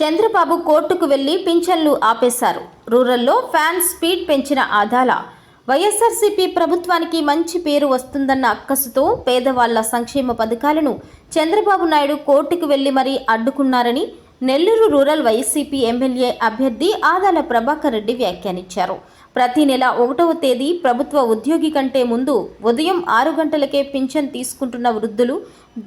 చంద్రబాబు కోర్టుకు వెళ్ళి పింఛన్లు ఆపేశారు. రూరల్లో ఫ్యాన్ స్పీడ్ పెంచిన ఆదాల వైఎస్ఆర్సీపీ ప్రభుత్వానికి మంచి పేరు వస్తుందన్న అక్కసుతో పేదవాళ్ళ సంక్షేమ పథకాలను చంద్రబాబు నాయుడు కోర్టుకు వెళ్ళి మరీ అడ్డుకున్నారని నెల్లూరు రూరల్ వైసీపీ ఎమ్మెల్యే అభ్యర్థి ఆదాల ప్రభాకర్ రెడ్డి వ్యాఖ్యానించారు. ప్రతి నెల ఒకటవ తేదీ ప్రభుత్వ ఉద్యోగి కంటే ముందు ఉదయం ఆరు గంటలకే పింఛన్ తీసుకుంటున్న వృద్ధులు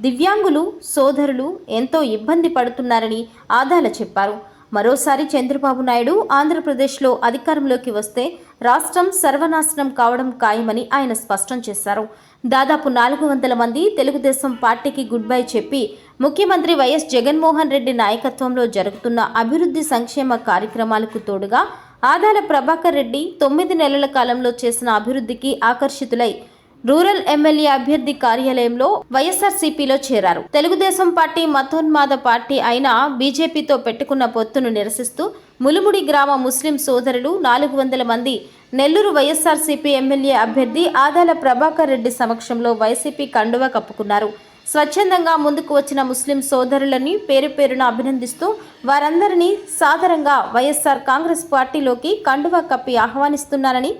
దివ్యాంగులు సోదరులు ఎంతో ఇబ్బంది పడుతున్నారని ఆదాల చెప్పారు. మరోసారి చంద్రబాబు నాయుడు ఆంధ్రప్రదేశ్లో అధికారంలోకి వస్తే రాష్ట్రం సర్వనాశనం కావడం ఖాయమని ఆయన స్పష్టం చేశారు. దాదాపు నాలుగు వందల మంది తెలుగుదేశం పార్టీకి గుడ్ బై చెప్పి ముఖ్యమంత్రి వైఎస్ జగన్మోహన్ రెడ్డి నాయకత్వంలో జరుగుతున్న అభివృద్ధి సంక్షేమ కార్యక్రమాలకు తోడుగా ఆదాల ప్రభాకర్ రెడ్డి తొమ్మిది నెలల కాలంలో చేసిన అభివృద్ధికి ఆకర్షితులై రూరల్ ఎమ్మెల్యే అభ్యర్థి కార్యాలయంలో వైఎస్ఆర్సీపీలో చేరారు. తెలుగుదేశం పార్టీ మతోన్మాద పార్టీ అయిన బీజేపీతో పెట్టుకున్న పొత్తును నిరసిస్తూ ములుముడి గ్రామ ముస్లిం సోదరులు నాలుగు వందల మంది నెల్లూరు వైఎస్ఆర్సీపీ ఎమ్మెల్యే అభ్యర్థి ఆదాల ప్రభాకర్ రెడ్డి సమక్షంలో వైసీపీ కండువా కప్పుకున్నారు. స్వచ్ఛందంగా ముందుకు వచ్చిన ముస్లిం సోదరులని పేరు పేరున అభినందిస్తూ వారందరినీ సాదరంగా వైఎస్ఆర్ కాంగ్రెస్ పార్టీలోకి కండువా కప్పి ఆహ్వానిస్తున్నానని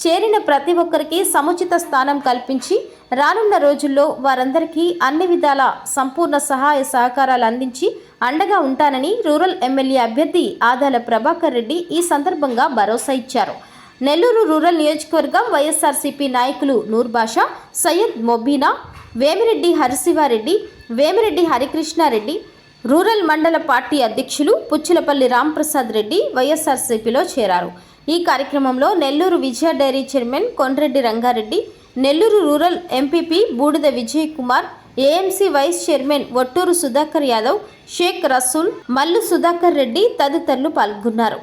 చేరిన ప్రతి ఒక్కరికి సముచిత స్థానం కల్పించి రానున్న రోజుల్లో వారందరికీ అన్ని విధాల సంపూర్ణ సహాయ సహకారాలు అందించి అండగా ఉంటానని రూరల్ ఎమ్మెల్యే అభ్యర్థి ఆదాల ప్రభాకర్ రెడ్డి ఈ సందర్భంగా భరోసా ఇచ్చారు. నెల్లూరు రూరల్ నియోజకవర్గం వైఎస్ఆర్సీపీ నాయకులు నూర్బాషా సయ్యద్ మొబీనా వేమిరెడ్డి హరిశివారెడ్డి వేమిరెడ్డి హరికృష్ణారెడ్డి రూరల్ మండల పార్టీ అధ్యక్షులు పుచ్చులపల్లి రాంప్రసాద్ రెడ్డి వైఎస్ఆర్సీపీలో చేరారు. ఈ కార్యక్రమంలో Nellore Vijaya dairy chairman Kondreddy Rangareddy Nellore rural MPP Budida Vijay Kumar AMC vice chairman Ottur Sudhakar Yadav Shaik Rasool Mallu Sudhakar Reddy తదితరులు పాల్గొన్నారు.